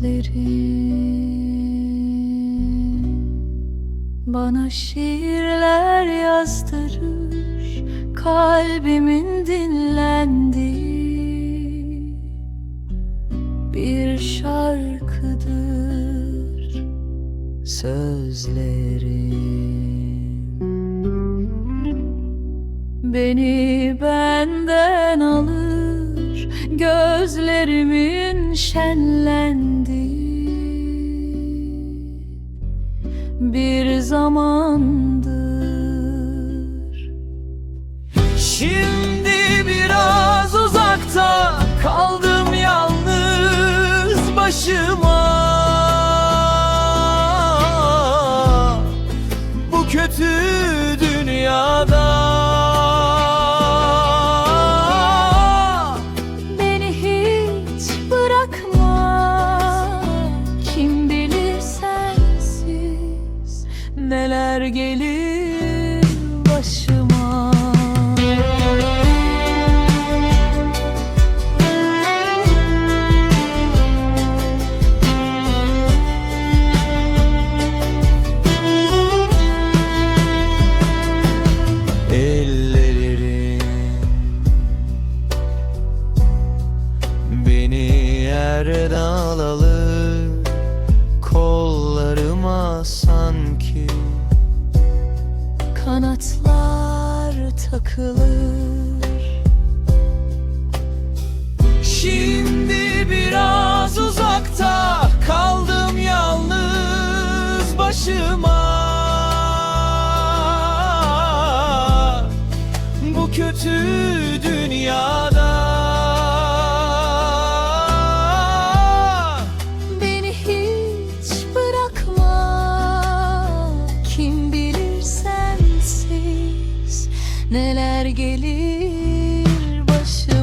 gözlerin Bana şiirler yazdırır Kalbimin dinlendiği Bir şarkıdır sözlerin. Beni benden alır şenlendiği bir zamandır. Şimdi biraz uzakta kaldım yalnız başıma. Bu kötü dünyada. Neler gelir başıma. Ellerin Beni yerden alır Şimdi biraz uzakta kaldım yalnız başıma. Bu kötü gelir başa